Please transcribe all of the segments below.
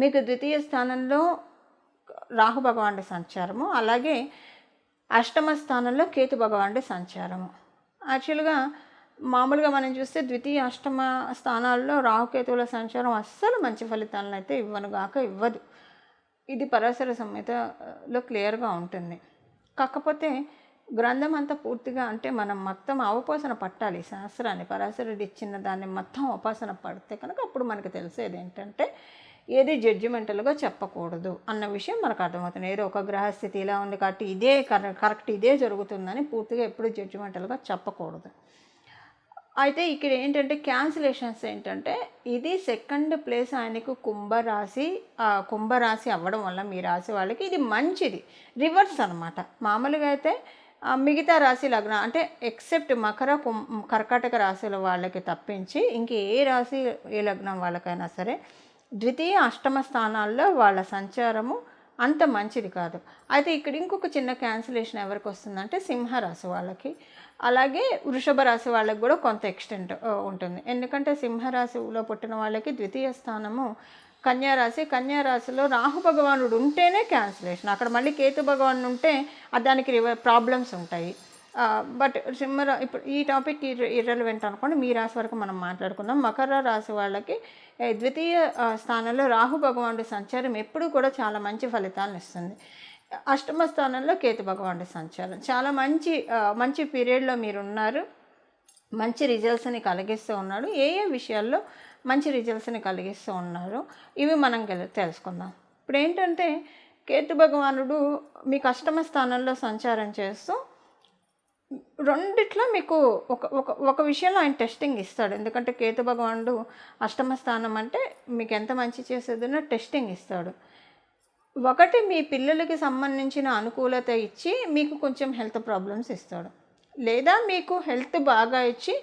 మీకు ద్వితీయ స్థానంలో రాహు భగవానుడి సంచారము అలాగే అష్టమ స్థానంలో కేతు భగవానుడి సంచారము. యాక్చువల్గా మామూలుగా మనం చూస్తే ద్వితీయ అష్టమ స్థానాల్లో రాహుకేతువుల సంచారం అస్సలు మంచి ఫలితాలను అయితే ఇవ్వనుగాక ఇవ్వదు. ఇది పరాశర సంహితలో క్లియర్గా ఉంటుంది. కాకపోతే గ్రంథం అంతా పూర్తిగా అంటే మనం మొత్తం అవపోసన పట్టాలి. సహస్రాన్ని శాస్త్రాన్ని పరాశరుడు ఇచ్చిన దాన్ని మొత్తం ఉపాసన పడితే కనుక అప్పుడు మనకు తెలిసేది ఏంటంటే ఏది జడ్జిమెంటల్గా చెప్పకూడదు అన్న విషయం మనకు అర్థమవుతుంది. ఏదో ఒక గ్రహస్థితి ఇలా ఉంది కాబట్టి ఇదే కరె- కరెక్ట్ ఇదే జరుగుతుందని పూర్తిగా ఎప్పుడు జడ్జిమెంటల్గా చెప్పకూడదు. అయితే ఇక్కడ ఏంటంటే క్యాన్సిలేషన్స్ ఏంటంటే ఇది సెకండ్ ప్లేస్ ఆయనకు కుంభరాశి కుంభరాశి అవ్వడం వల్ల మీ రాశి వాళ్ళకి ఇది మంచిది. రివర్స్ అనమాట మామూలుగా అయితే మిగతా రాశి లగ్నం అంటే ఎక్సెప్ట్ మకర కుం కర్కాటక రాశుల వాళ్ళకి తప్పించి ఇంక ఏ రాశి ఏ లగ్నం వాళ్ళకైనా సరే ద్వితీయ అష్టమ స్థానాల్లో వాళ్ళ సంచారము అంత మంచిది కాదు. అయితే ఇక్కడ ఇంకొక చిన్న క్యాన్సిలేషన్ ఎవరికి వస్తుందంటే సింహరాశి వాళ్ళకి. అలాగే వృషభ రాశి వాళ్ళకి కూడా కొంత ఎక్స్టెంట్ ఉంటుంది. ఎందుకంటే సింహరాశిలో పుట్టిన వాళ్ళకి ద్వితీయ స్థానము కన్యారాశి కన్యారాశిలో రాహు భగవానుడు ఉంటేనే క్యాన్సిలేషన్ అక్కడ మళ్ళీ కేతు భగవానుడు ఉంటే దానికి ప్రాబ్లమ్స్ ఉంటాయి. బట్ సింహరా ఇప్పుడు ఈ టాపిక్ ఇర్రెలవెంట్ అనుకోండి మీ రాశి వరకు మనం మాట్లాడుకుందాం. మకర రాశి వాళ్ళకి ద్వితీయ స్థానంలో రాహు భగవానుడి సంచారం ఎప్పుడూ కూడా చాలా మంచి ఫలితాలను ఇస్తుంది. అష్టమ స్థానంలో కేతు భగవానుడి సంచారం. చాలా మంచి మంచి పీరియడ్లో మీరు ఉన్నారు. మంచి రిజల్ట్స్ని కలిగిస్తూ ఉన్నాడు. ఏ ఏ విషయాల్లో మంచి రిజల్ట్స్ని కలిగిస్తూ ఉన్నారు ఇవి మనం తెలుసుకుందాం. ఇప్పుడు ఏంటంటే కేతు భగవానుడు మీకు అష్టమ స్థానంలో సంచారం చేస్తూ రెండిట్లో మీకు ఒక ఒక ఒక విషయంలో ఆయన టెస్టింగ్ ఇస్తాడు. ఎందుకంటే కేతు భగవానుడు అష్టమ స్థానం అంటే మీకు ఎంత మంచి చేసేదనో టెస్టింగ్ ఇస్తాడు. ఒకటి మీ పిల్లలకి సంబంధించిన అనుకూలత ఇచ్చి మీకు కొంచెం హెల్త్ ప్రాబ్లమ్స్ ఇస్తాడు. లేదా మీకు హెల్త్ బాగా ఇచ్చి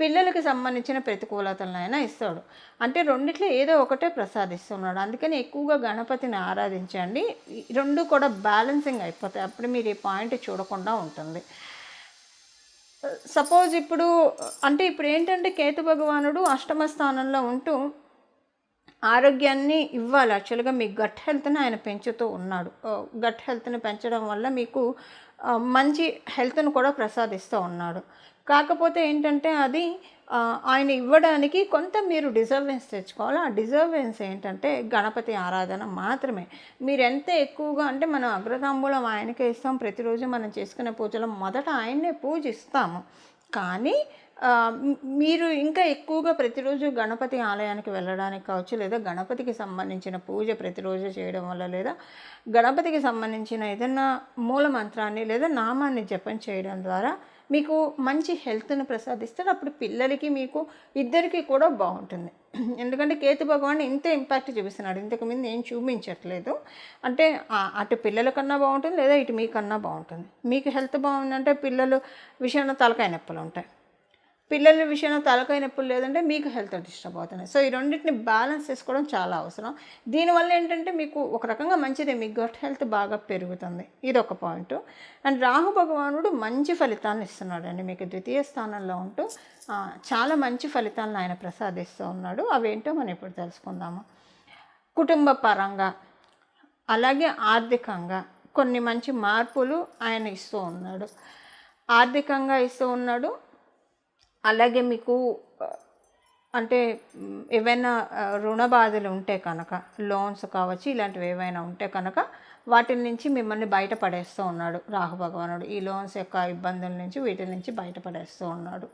పిల్లలకి సంబంధించిన ప్రతికూలతలనైనా ఇస్తాడు. అంటే రెండిట్లో ఏదో ఒకటే ప్రసాదిస్తున్నాడు. అందుకని ఎక్కువగా గణపతిని ఆరాధించండి. రెండు కూడా బ్యాలెన్సింగ్ అయిపోతాయి. అప్పుడు మీరు ఈ పాయింట్ చూడకుండా ఉంటుంది. సపోజ్ ఇప్పుడు అంటే ఇప్పుడు ఏంటంటే కేతు భగవానుడు అష్టమ స్థానంలో ఉంటూ ఆరోగ్యాన్ని ఇవ్వాలి. యాక్చువల్గా మీ గట్ హెల్త్ని ఆయన పెంచుతూ ఉన్నాడు. గట్ హెల్త్ని పెంచడం వల్ల మీకు మంచి హెల్త్ను కూడా ప్రసాదిస్తూ ఉన్నాడు. కాకపోతే ఏంటంటే అది ఆయన ఇవ్వడానికి కొంత మీరు డిజర్వెన్స్ తెచ్చుకోవాలి. ఆ డిజర్వెన్స్ ఏంటంటే గణపతి ఆరాధన మాత్రమే. మీరు ఎంత ఎక్కువగా అంటే మనం అగ్రతాంబూలం ఆయనకే ఇస్తాం. ప్రతిరోజు మనం చేసుకునే పూజలో మొదట ఆయన్నే పూజిస్తాము. కానీ మీరు ఇంకా ఎక్కువగా ప్రతిరోజు గణపతి ఆలయానికి వెళ్ళడానికి కావచ్చు లేదా గణపతికి సంబంధించిన పూజ ప్రతిరోజు చేయడం వల్ల లేదా గణపతికి సంబంధించిన ఏదైనా మూల మంత్రాన్ని లేదా నామాన్ని జపం చేయడం ద్వారా మీకు మంచి హెల్త్ను ప్రసాదిస్తారు. అప్పుడు పిల్లలకి మీకు ఇద్దరికి కూడా బాగుంటుంది. ఎందుకంటే కేతు భగవాన్ ఇంత ఇంపాక్ట్ చూపిస్తున్నాడు. ఇంతకుముందు ఏం చూపించట్లేదు. అంటే అటు పిల్లల కన్నా బాగుంటుంది లేదా ఇటు మీకన్నా బాగుంటుంది. మీకు హెల్త్ బాగుందంటే పిల్లలు విషయంలో తలకాయ నొప్పులు ఉంటాయి. పిల్లల విషయంలో తలకాయ నొప్పులు లేదంటే మీకు హెల్త్ డిస్టర్బ్ అవుతున్నాయి సో ఈ రెండింటిని బ్యాలెన్స్ చేసుకోవడం చాలా అవసరం. దీనివల్ల ఏంటంటే మీకు ఒక రకంగా మంచిదే మీ గట్ హెల్త్ బాగా పెరుగుతుంది. ఇది ఒక పాయింట్. అండ్ రాహు భగవానుడు మంచి ఫలితాలను ఇస్తున్నాడండి. మీకు ద్వితీయ స్థానంలో ఉంటూ చాలా మంచి ఫలితాలను ఆయన ప్రసాదిస్తూ ఉన్నాడు. అవేంటో మనం ఇప్పుడు తెలుసుకుందాము. కుటుంబ పరంగా అలాగే ఆర్థికంగా కొన్ని మంచి మార్పులు ఆయన ఇస్తూ ఉన్నాడు. ఆర్థికంగా ఇస్తూ ఉన్నాడు. అలాగే మీకు అంటే ఏవైనా రుణ బాధలు ఉంటే కనుక లోన్స్ కావచ్చు ఇలాంటివి ఏవైనా ఉంటే కనుక వాటి నుంచి మిమ్మల్ని బయటపడేస్తూ ఉన్నాడు రాహు భగవానుడు. ఈ లోన్స్ యొక్క ఇబ్బందుల నుంచి వీటి నుంచి బయటపడేస్తూ ఉన్నాడు.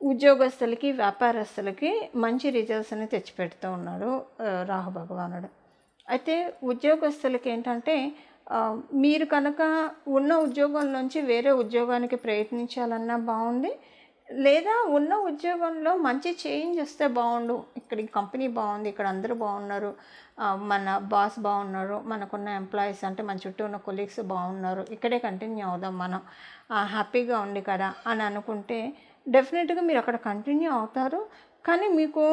ఉద్యోగస్తులకి వ్యాపారస్తులకి మంచి రిజల్ట్స్ని తెచ్చిపెడుతూ ఉన్నాడు రాహు భగవానుడు. అయితే ఉద్యోగస్తులకి ఏంటంటే మీరు కనుక ఉన్న ఉద్యోగం నుంచి వేరే ఉద్యోగానికి ప్రయత్నించాలన్నా బాగుంది. లేదా ఉన్న ఉద్యోగంలో మంచి చేంజ్ వస్తే బాగుండు. ఇక్కడ ఈ కంపెనీ బాగుంది ఇక్కడ అందరూ బాగున్నారు మన బాస్ బాగున్నారు మనకున్న ఎంప్లాయీస్ అంటే మన చుట్టూ ఉన్న కొలీగ్స్ బాగున్నారు. ఇక్కడే కంటిన్యూ అవుదాం మనం. హ్యాపీగా ఉంది కదా అని అనుకుంటే డెఫినెట్గా మీరు అక్కడ కంటిన్యూ అవుతారు. కానీ మీకు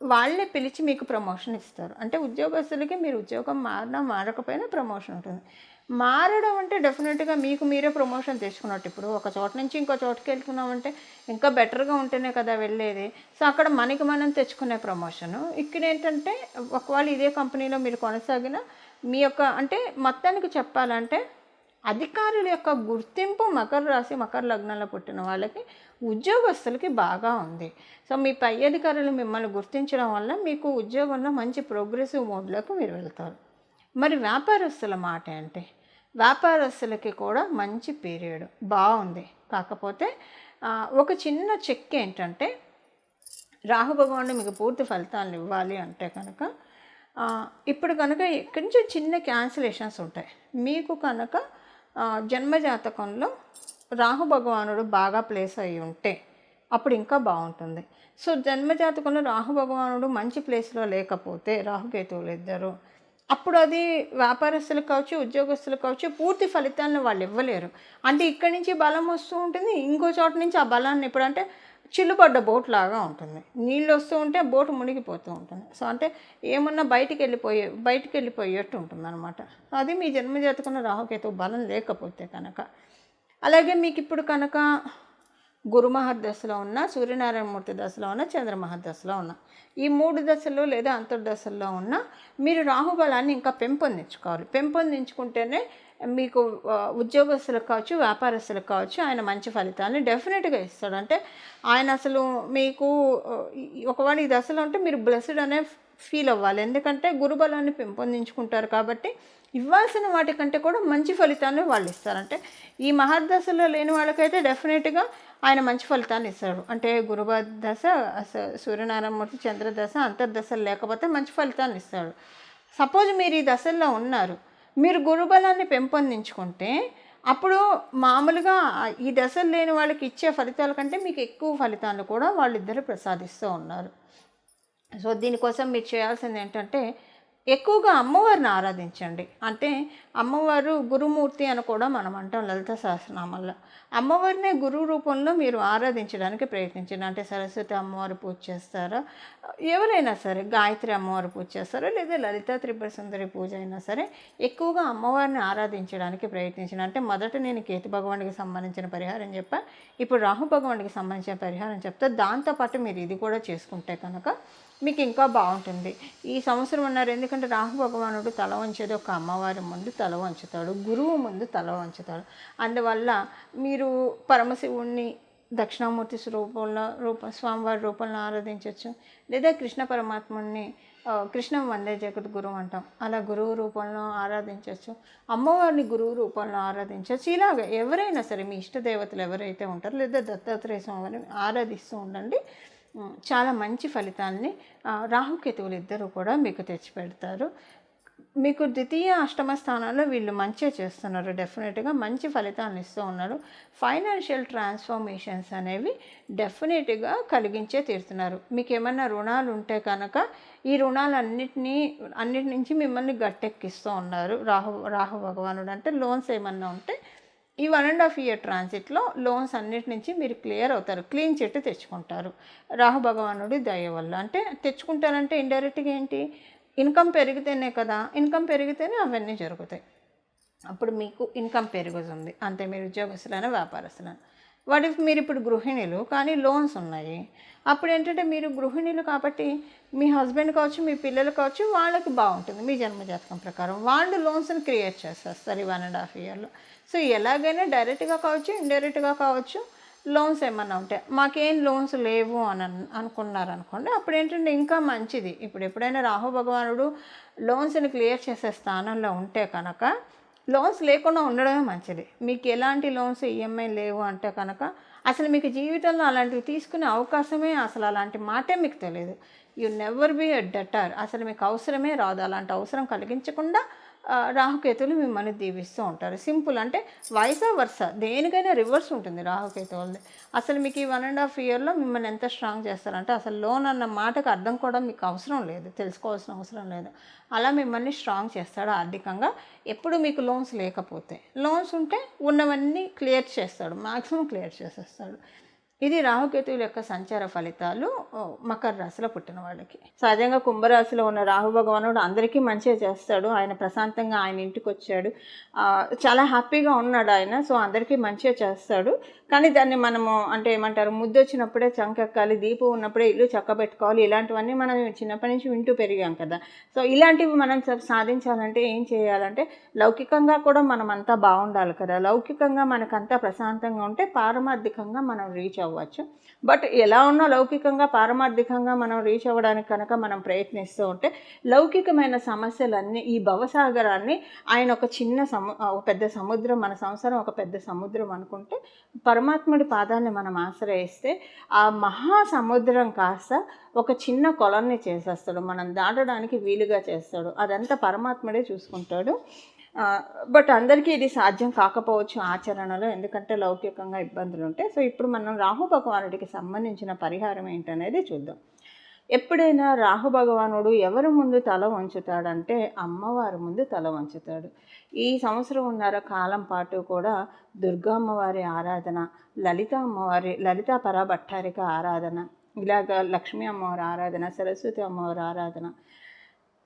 వాళ్ళే పిలిచి మీకు ప్రమోషన్ ఇస్తారు. అంటే ఉద్యోగస్తులకి మీరు ఉద్యోగం మారినా మారకపోయినా ప్రమోషన్ ఉంటుంది. మారడం అంటే డెఫినెట్గా మీకు మీరే ప్రమోషన్ తెచ్చుకున్నట్టు ఇప్పుడు ఒక చోట నుంచి ఇంకో చోటుకి వెళ్తున్నామంటే ఇంకా బెటర్గా ఉంటేనే కదా వెళ్ళేది. సో అక్కడ మనకి మనం తెచ్చుకునే ప్రమోషను. ఇక్కడ ఏంటంటే ఒకవేళ ఇదే కంపెనీలో మీరు కొనసాగిన మీ యొక్క అంటే మొత్తానికి చెప్పాలంటే అధికారుల యొక్క గుర్తింపు మకర రాశి మకర లగ్నంలో పుట్టిన వాళ్ళకి ఉద్యోగస్తులకి బాగా ఉంది. సో మీ పై అధికారులు మిమ్మల్ని గుర్తించడం వల్ల మీకు ఉద్యోగంలో మంచి ప్రోగ్రెసివ్ మోడ్లోకి మీరు వెళ్తారు. మరి వ్యాపారస్తుల మాట అంటే వ్యాపారస్తులకి కూడా మంచి పీరియడ్ బాగుంది. కాకపోతే ఒక చిన్న చెక్ ఏంటంటే రాహు భగవానుడు మీకు పూర్తి ఫలితాలను ఇవ్వాలి అంటే కనుక ఇప్పుడు కనుక కొంచెం చిన్న క్యాన్సిలేషన్స్ ఉంటాయి. మీకు కనుక జన్మజాతకంలో రాహు భగవానుడు బాగా ప్లేస్ అయి ఉంటే అప్పుడు ఇంకా బాగుంటుంది. సో జన్మజాతకంలో రాహు భగవానుడు మంచి ప్లేస్లో లేకపోతే రాహుకేతువులు ఇద్దరు అప్పుడు అది వ్యాపారస్తులకు కావచ్చు ఉద్యోగస్తులకు కావచ్చు పూర్తి ఫలితాలను వాళ్ళు ఇవ్వలేరు. అంటే ఇక్కడి నుంచి బలం వస్తూ ఉంటుంది ఇంకో చోట నుంచి ఆ బలాన్ని ఎప్పుడంటే చిల్లుపడ్డ బోట్ లాగా ఉంటుంది. నీళ్ళు వస్తూ ఉంటే బోటు మునిగిపోతూ ఉంటుంది. సో అంటే ఏమన్నా బయటికి వెళ్ళిపోయే బయటికి వెళ్ళిపోయేట్టు ఉంటుంది అనమాట అది మీ జన్మ జాతకున్న రాహుకేతు బలం లేకపోతే కనుక. అలాగే మీకు ఇప్పుడు కనుక గురు మహర్దశలో ఉన్న సూర్యనారాయణమూర్తి దశలో ఉన్న చంద్ర దశలో ఉన్న ఈ మూడు దశలు లేదా అంతర్దశల్లో ఉన్న మీరు రాహుబలాన్ని ఇంకా పెంపొందించుకోవాలి. పెంపొందించుకుంటేనే మీకు ఉద్యోగస్తులకు కావచ్చు వ్యాపారస్తులకు కావచ్చు ఆయన మంచి ఫలితాన్ని డెఫినెట్గా ఇస్తాడు. అంటే ఆయన అసలు మీకు ఒకవేళ ఈ దశలో ఉంటే మీరు బ్లెస్డ్ అనే ఫీల్ అవ్వాలి. ఎందుకంటే గురుబలాన్ని పెంపొందించుకుంటారు కాబట్టి ఇవ్వాల్సిన వాటికంటే కూడా మంచి ఫలితాన్ని వాళ్ళు ఇస్తారు. అంటే ఈ మహర్దశలో లేని వాళ్ళకైతే డెఫినెట్గా ఆయన మంచి ఫలితాన్ని ఇస్తాడు అంటే గురుబ దశ సూర్యనారాయణమూర్తి చంద్రదశ అంతర్దశలు లేకపోతే మంచి ఫలితాన్ని ఇస్తాడు సపోజ్ మీరు ఈ దశల్లో ఉన్నారు. మీరు గురుబలాన్ని పెంపొందించుకుంటే అప్పుడు మామూలుగా ఈ దశలు లేని వాళ్ళకి ఇచ్చే ఫలితాల కంటే మీకు ఎక్కువ ఫలితాలు కూడా వాళ్ళిద్దరు ప్రసాదిస్తూ ఉన్నారు. సో దీనికోసం మీరు చేయాల్సింది ఏంటంటే ఎక్కువగా అమ్మవారిని ఆరాధించండి. అంటే అమ్మవారు గురుమూర్తి అని కూడా మనం అంటాం లలిత సహస్రనామంలో అమ్మవారినే గురువు రూపంలో మీరు ఆరాధించడానికి ప్రయత్నించండి. అంటే సరస్వతి అమ్మవారు పూజ చేస్తారా? ఎవరైనా సరే గాయత్రి అమ్మవారు పూజ చేస్తారా? లేదా లలిత త్రిపుర సుందరి పూజ అయినా సరే ఎక్కువగా అమ్మవారిని ఆరాధించడానికి ప్రయత్నించండి. అంటే మొదట నేను కేతు భగవానికి సంబంధించిన పరిహారం చెప్పా. ఇప్పుడు రాహు భగవానికి సంబంధించిన పరిహారం చెప్తా. దాంతోపాటు మీరు ఇది కూడా చేసుకుంటే కనుక మీకు ఇంకా బాగుంటుంది. ఈ సంవత్సరం ఉన్నారు. ఎందుకంటే రాహు భగవానుడు తల వంచేది ఒక అమ్మవారి ముందు తల వంచుతాడు. గురువు ముందు తల వంచుతాడు. అందువల్ల మీరు పరమశివుణ్ణి దక్షిణామూర్తి రూపంలో రూప స్వామివారి రూపంలో ఆరాధించవచ్చు లేదా కృష్ణ పరమాత్ముని కృష్ణం వందే జగత్ గురువు అంటాం. అలా గురువు రూపంలో ఆరాధించవచ్చు అమ్మవారిని గురువు రూపంలో ఆరాధించవచ్చు ఇలాగ ఎవరైనా సరే మీ ఇష్ట దేవతలు ఎవరైతే ఉంటారో లేదా దత్తాత్రేయ స్వామిని ఆరాధిస్తూ ఉండండి. చాలా మంచి ఫలితాల్ని రాహుకేతువులు ఇద్దరు కూడా మీకు తెచ్చిపెడతారు మీకు ద్వితీయ అష్టమ స్థానాల్లో వీళ్ళు మంచిగా చేస్తున్నారు డెఫినెట్గా మంచి ఫలితాలను ఇస్తూ ఉన్నారు. ఫైనాన్షియల్ ట్రాన్స్ఫర్మేషన్స్ అనేవి డెఫినెట్గా కలిగించే తీరుతున్నారు. మీకు ఏమైనా రుణాలు ఉంటే కనుక ఈ రుణాలన్నిటినీ అన్నిటి నుంచి మిమ్మల్ని గట్టెక్కిస్తూ ఉన్నారు. రాహు రాహు భగవానుడు అంటే లోన్స్ ఏమన్నా ఉంటే ఈ వన్ అండ్ హాఫ్ ఇయర్ ట్రాన్సిట్లో లోన్స్ అన్నిటి నుంచి మీరు క్లియర్ అవుతారు. క్లీన్ చెట్టు తెచ్చుకుంటారు. రాహు భగవానుడి దయ వల్ల. అంటే తెచ్చుకుంటారంటే ఇండైరెక్ట్గా ఏంటి? ఇన్కమ్ పెరిగితేనే కదా. ఇన్కమ్ పెరిగితేనే అవన్నీ జరుగుతాయి. అప్పుడు మీకు ఇన్కమ్ పెరుగుతుంది. అంతే మీరు ఉద్యోగస్తులైనా వ్యాపారస్తులైనా. వాటి మీరు ఇప్పుడు గృహిణులు కానీ లోన్స్ ఉన్నాయి. అప్పుడు ఏంటంటే మీరు గృహిణులు కాబట్టి మీ హస్బెండ్ కావచ్చు మీ పిల్లలు కావచ్చు వాళ్ళకి బాగుంటుంది. మీ జన్మజాతకం ప్రకారం వాళ్ళు లోన్స్ని క్రియేట్ చేస్తారు. ఈ వన్ అండ్ హాఫ్ ఇయర్లో. సో ఎలాగైనా డైరెక్ట్గా కావచ్చు ఇండైరెక్ట్గా కావచ్చు లోన్స్ ఏమన్నా ఉంటాయి మాకేం లోన్స్ లేవు అని అనుకున్నారనుకోండి అనుకున్నారు అనుకోండి అప్పుడు ఏంటంటే ఇంకా మంచిది. ఇప్పుడు ఎప్పుడైనా రాహు భగవానుడు లోన్స్ని క్లియర్ చేసే స్థానంలో ఉంటే కనుక లోన్స్ లేకుండా ఉండడమే మంచిది. మీకు ఎలాంటి లోన్స్ ఈఎంఐ లేవు అంటే కనుక అసలు మీకు జీవితంలో అలాంటివి తీసుకునే అవకాశమే అసలు అలాంటి మాటే మీకు తెలియదు you never be a debtor. అసలు మీకు అవసరమే రాదు. అలాంటి అవసరం కలిగించకుండా రాహుకేతులు రాహుకేతువులు మిమ్మల్ని దీవిస్తూ ఉంటారు. సింపుల్ అంటే వయసా వరుస దేనికైనా రివర్స్ ఉంటుంది రాహుకేతువులది. అసలు మీకు ఈ వన్ అండ్ హాఫ్ ఇయర్లో మిమ్మల్ని ఎంత స్ట్రాంగ్ చేస్తారంటే అసలు లోన్ అన్న మాటకు అర్థం కూడా మీకు అవసరం లేదు. తెలుసుకోవాల్సిన అవసరం లేదు. అలా మిమ్మల్ని స్ట్రాంగ్ చేస్తాడు ఆర్థికంగా. ఎప్పుడు మీకు లోన్స్ లేకపోతే. లోన్స్ ఉంటే ఉన్నవన్నీ క్లియర్ చేస్తాడు. మ్యాక్సిమం క్లియర్ చేసేస్తాడు. ఇది రాహుకేతువుల యొక్క సంచార ఫలితాలు మకర రాశిలో పుట్టిన వాళ్ళకి. సహజంగా కుంభరాశిలో ఉన్న రాహు భగవానుడు అందరికీ మంచిగా చేస్తాడు. ఆయన ప్రశాంతంగా ఆయన ఇంటికి వచ్చాడు. చాలా హ్యాపీగా ఉన్నాడు ఆయన సో అందరికీ మంచిగా చేస్తాడు. కానీ దాన్ని మనము అంటే ఏమంటారు ముద్దు వచ్చినప్పుడే చంకెక్కాలి దీపం ఉన్నప్పుడే ఇల్లు చక్కబెట్టుకోవాలి ఇలాంటివన్నీ మనం చిన్నప్పటి నుంచి వింటూ పెరిగాం కదా. సో ఇలాంటివి మనం సాధించాలంటే ఏం చేయాలంటే లౌకికంగా కూడా మనం అంతా బాగుండాలి కదా. లౌకికంగా మనకంతా ప్రశాంతంగా ఉంటే పారమార్థికంగా మనం రీచ్ అవ్వచ్చు. బట్ ఎలా ఉన్నా లౌకికంగా పారమార్థికంగా మనం రీచ్ అవ్వడానికి కనుక మనం ప్రయత్నిస్తూ ఉంటే లౌకికమైన సమస్యలన్నీ ఈ భవసాగరాన్ని ఆయన ఒక చిన్న సము ఒక పెద్ద సముద్రం మన సంసారం ఒక పెద్ద సముద్రం అనుకుంటే పరమాత్ముడి పాదాన్ని మనం ఆశ్రయిస్తే ఆ మహా సముద్రం కాస్త ఒక చిన్న కొలన్ని చేసేస్తాడు. మనం దాటడానికి వీలుగా చేస్తాడు. అదంతా పరమాత్ముడే చూసుకుంటాడు. బట్ అందరికీ ఇది సాధ్యం కాకపోవచ్చు ఆచరణలో ఎందుకంటే లౌకికంగా ఇబ్బందులు ఉంటాయి సో ఇప్పుడు మనం రాహు భగవానుడికి సంబంధించిన పరిహారం ఏంటనేది చూద్దాం. ఎప్పుడైనా రాహు భగవానుడు ఎవరి ముందు తల వంచుతాడంటే అమ్మవారి ముందు తల వంచుతాడు. ఈ సంవత్సరం ఉన్నర కాలం పాటు కూడా దుర్గా అమ్మవారి ఆరాధన లలిత అమ్మవారి లలిత పరాభట్టారిక ఆరాధన ఇలాగ లక్ష్మీ అమ్మవారి ఆరాధన సరస్వతి అమ్మవారి ఆరాధన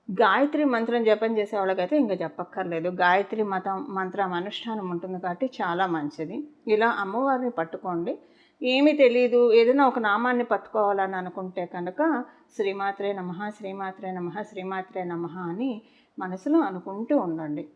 గాయత్రి మంత్రం జపం చేసే వాళ్ళకైతే ఇంకా చెప్పక్కర్లేదు గాయత్రి మతం మంత్రం అనుష్ఠానం ఉంటుంది కాబట్టి చాలా మంచిది. ఇలా అమ్మవారిని పట్టుకోండి. ఏమీ తెలియదు ఏదైనా ఒక నామాన్ని పట్టుకోవాలని అనుకుంటే కనుక శ్రీమాత్రే నమ శ్రీమాత్రే నమ శ్రీమాత్రే నమ అని మనసులో అనుకుంటూ ఉండండి.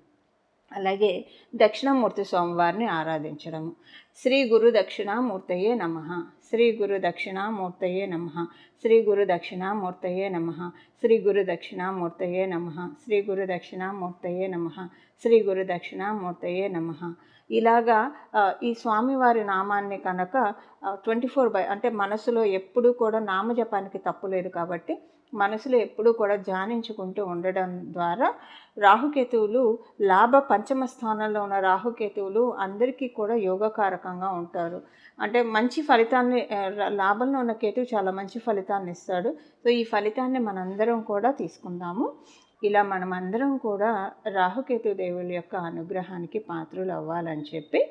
అలాగే దక్షిణామూర్తి స్వామివారిని ఆరాధించడము. శ్రీ గురు దక్షిణామూర్తయే నమ. శ్రీ గురు దక్షిణామూర్తయే నమ. శ్రీ గురు దక్షిణామూర్తయే నమ. శ్రీ గురు దక్షిణామూర్తయే నమ. శ్రీ గురు దక్షిణామూర్తయే నమ. శ్రీ గురు దక్షిణామూర్తయే నమ. ఇలాగా ఈ స్వామివారి నామాన్ని కనుక ట్వంటీ ఫోర్ బై అంటే మనసులో ఎప్పుడూ కూడా నామజపానికి తప్పు లేదు కాబట్టి మనసులో ఎప్పుడూ కూడా ధ్యానించుకుంటూ ఉండడం ద్వారా రాహుకేతువులు లాభ పంచమ స్థానంలో ఉన్న రాహుకేతువులు అందరికీ కూడా యోగకారకంగా ఉంటారు. అంటే మంచి ఫలితాన్ని లాభంలో ఉన్న కేతువు చాలా మంచి ఫలితాన్ని ఇస్తాడు. సో ఈ ఫలితాన్ని మనందరం కూడా తీసుకుందాము. ఇలా మనమందరం కూడా రాహుకేతు దేవుల యొక్క అనుగ్రహానికి పాత్రలు అవ్వాలని చెప్పి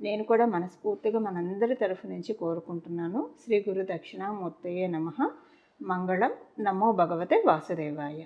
నేను కూడా మనస్ఫూర్తిగా మనందరి తరఫు నుంచి కోరుకుంటున్నాను. శ్రీ గురు దక్షిణామూర్తయే నమ. మంగళం. నమో భగవతే వాసుదేవాయ.